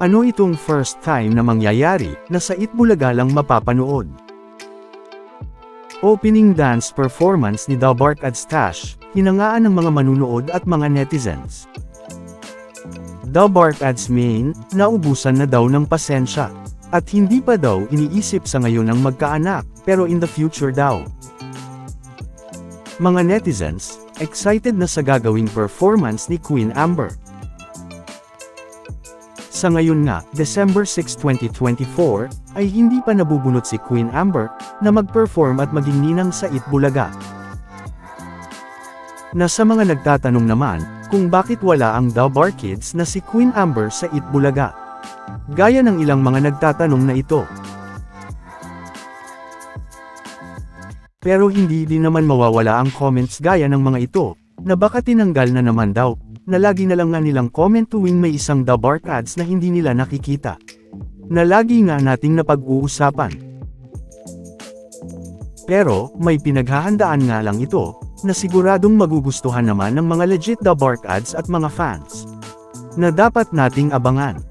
Ano itong first time na mangyayari na sa Itbulaga lang mapapanood? Opening dance performance ni The Bark at Stash, hinangaan ng mga manunood at mga netizens. The Bark Ads main, naubusan na daw ng pasensya. At hindi pa daw iniisip sa ngayon ang magkaanak, pero in the future daw. Mga netizens, excited na sa gagawing performance ni Queen Amber. Sa ngayon nga, December 6, 2024, ay hindi pa nabubunot si Queen Amber na mag-perform at maging ninang sa Itbulaga. Na sa mga nagtatanong naman, kung bakit wala ang The Bar Kids na si Queen Amber sa Itbulaga. Gaya ng ilang mga nagtatanong na ito. Pero hindi din naman mawawala ang comments gaya ng mga ito, na baka tinanggal na naman daw, na lagi na lang nga nilang comment tuwing may isang The Bark ads na hindi nila nakikita. Na lagi nga nating napag-uusapan. Pero, may pinaghahandaan nga lang ito, na siguradong magugustuhan naman ng mga legit The Bark ads at mga fans. Na dapat nating abangan.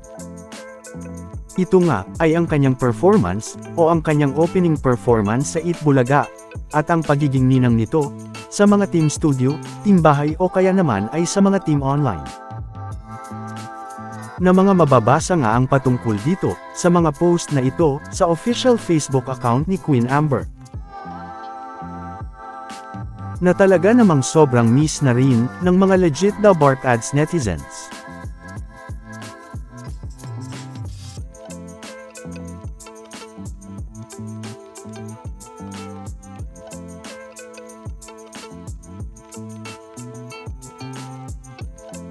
Ito nga, ay ang kanyang performance, o ang kanyang opening performance sa Itbulaga, at ang pagiging ninang nito, sa mga team studio, team bahay o kaya naman ay sa mga team online. Na mga mababasa nga ang patungkol dito, sa mga post na ito, sa official Facebook account ni Queen Amber. Na talaga namang sobrang miss na rin, ng mga legit The Bark Ads netizens.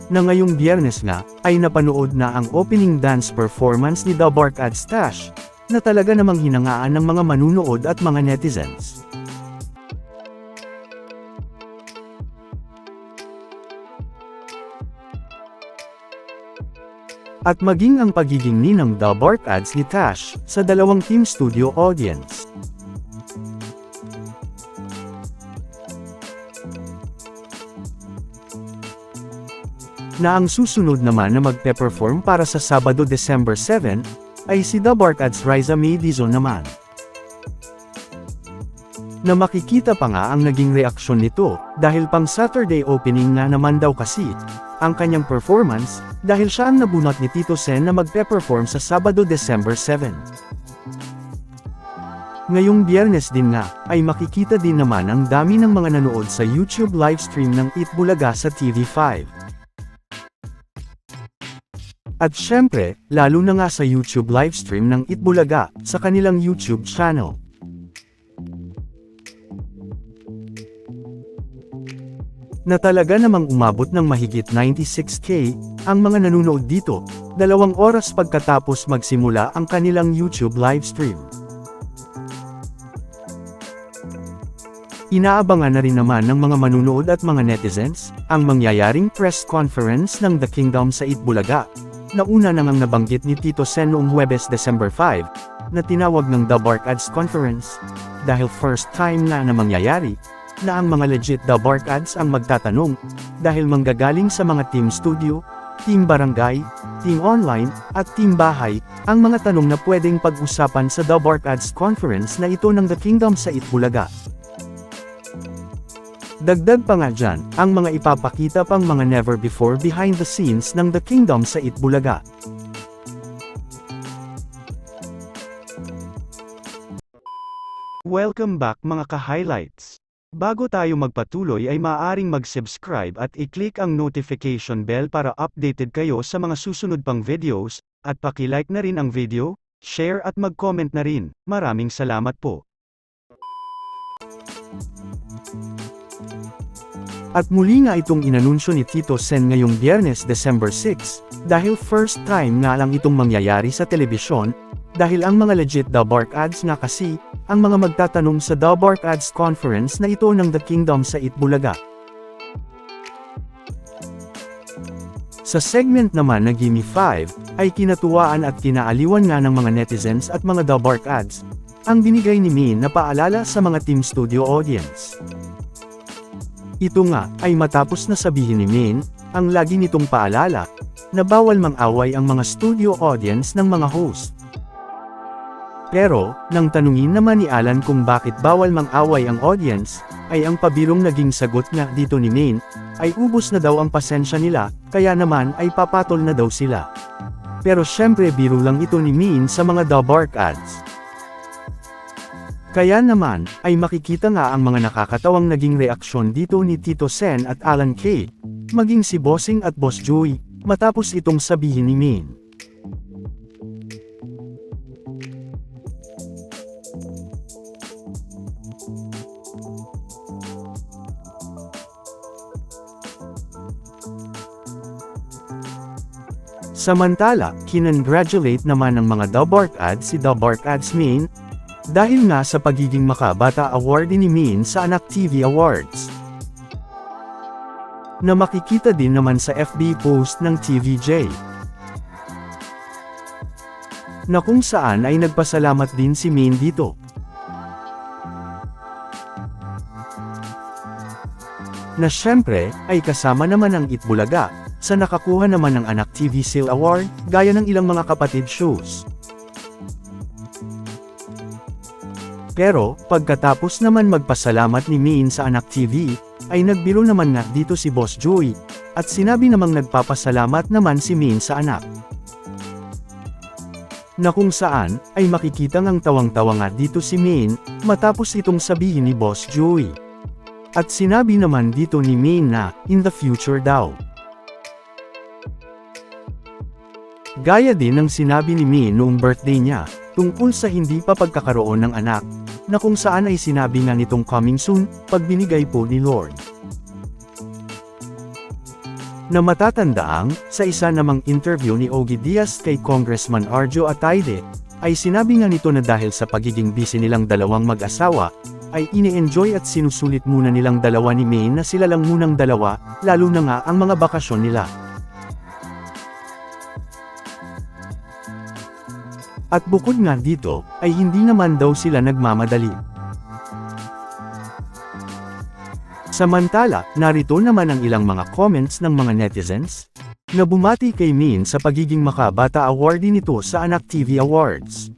Na ngayong biyernes nga, ay napanood na ang opening dance performance ni The Bark at Stash, na talaga namang hinangaan ng mga manunood at mga netizens. At maging ang pagiging ninang The Bark Ads ni Tash, sa dalawang team studio audience. Na ang susunod naman na magpe-perform para sa Sabado December 7, ay si The Bark Ads Riza May naman. Na makikita pa nga ang naging reaksyon nito, dahil pang Saturday opening nga naman daw kasi, ang kanyang performance, dahil siya ang nabunot ni Tito Sen na magpe-perform sa Sabado December 7. Ngayong biyernes din nga, ay makikita din naman ang dami ng mga nanood sa YouTube livestream ng Eat Bulaga sa TV5. At syempre, lalo na nga sa YouTube livestream ng Itbulaga, sa kanilang YouTube channel. Na talaga namang umabot ng mahigit 96k, ang mga nanonood dito, dalawang oras pagkatapos magsimula ang kanilang YouTube livestream. Inaabangan na rin naman ng mga manunood at mga netizens, ang mangyayaring press conference ng The Kingdom sa Itbulaga, Nauna na ngang nabanggit ni Tito Sen noong Huwebes December 5, na tinawag ng The Bark Ads Conference, dahil first time na na mangyayari, na ang mga legit The Bark Ads ang magtatanong, dahil manggagaling sa mga team studio, team barangay, team online, at team bahay, ang mga tanong na pwedeng pag-usapan sa The Bark Ads Conference na ito ng The Kingdom sa Itbulaga. Dagdag pa nga dyan, ang mga ipapakita pang mga never before behind the scenes ng The Kingdom sa Itbulaga. Welcome back mga ka-highlights. Bago tayo magpatuloy ay maaaring mag-subscribe at i-click ang notification bell para updated kayo sa mga susunod pang videos, at paki-like na rin ang video, share at mag-comment na rin. Maraming salamat po. At muli nga itong inanunsyo ni Tito Sen ngayong biyernes December 6, dahil first time nga lang itong mangyayari sa telebisyon, dahil ang mga legit The Bark Ads nga kasi, ang mga magtatanong sa The Bark Ads Conference na ito ng The Kingdom sa Itbulaga. Sa segment naman na Gimme 5, ay kinatuwaan at kinaaliwan nga ng mga netizens at mga The Bark Ads, ang binigay ni Min na paalala sa mga team studio audience. Ito nga, ay matapos na sabihin ni Min, ang lagi nitong paalala, na bawal mang-away ang mga studio audience ng mga host. Pero, nang tanungin naman ni Alan kung bakit bawal mang-away ang audience, ay ang pabirong naging sagot nga dito ni Maine, ay ubos na daw ang pasensya nila, kaya naman ay papatol na daw sila. Pero syempre biro lang ito ni Maine sa mga The ads. Kaya naman, ay makikita nga ang mga nakakatawang naging reaksyon dito ni Tito Sen at Alan Kay, maging si Bossing at Boss Joey, matapos itong sabihin ni Maine. Samantala, kinongratulate naman ng mga The Bark Ads si The Bark Ads Main, dahil nga sa pagiging makabata award ni Min sa Anak TV Awards. Na makikita din naman sa FB post ng TVJ. Na kung saan ay nagpasalamat din si Min dito. Na syempre, ay kasama naman ang Itbulaga, sa nakakuha naman ng Anak TV Sale Award, gaya ng ilang mga kapatid shows. Pero, pagkatapos naman magpasalamat ni Min sa Anak TV, ay nagbiro naman nga dito si Boss Joey, at sinabi namang nagpapasalamat naman si Min sa anak. Na kung saan, ay makikita ngang tawang-tawa nga dito si Min, matapos itong sabihin ni Boss Joey. At sinabi naman dito ni Min na, in the future daw. Gaya din ng sinabi ni Min noong birthday niya, tungkol sa hindi pa pagkakaroon ng anak, na kung saan ay sinabi nga nitong coming soon, pag binigay po ni Lord. Na matatandaang, sa isa namang interview ni Ogie Diaz kay Congressman Arjo Atayde, ay sinabi nga nito na dahil sa pagiging busy nilang dalawang mag-asawa, ay ini-enjoy at sinusulit muna nilang dalawa ni May na sila lang munang dalawa, lalo na nga ang mga bakasyon nila. At bukod nga dito, ay hindi naman daw sila nagmamadali. Samantala, narito naman ang ilang mga comments ng mga netizens, na bumati kay Min sa pagiging makabata awardee nito sa Anak TV Awards.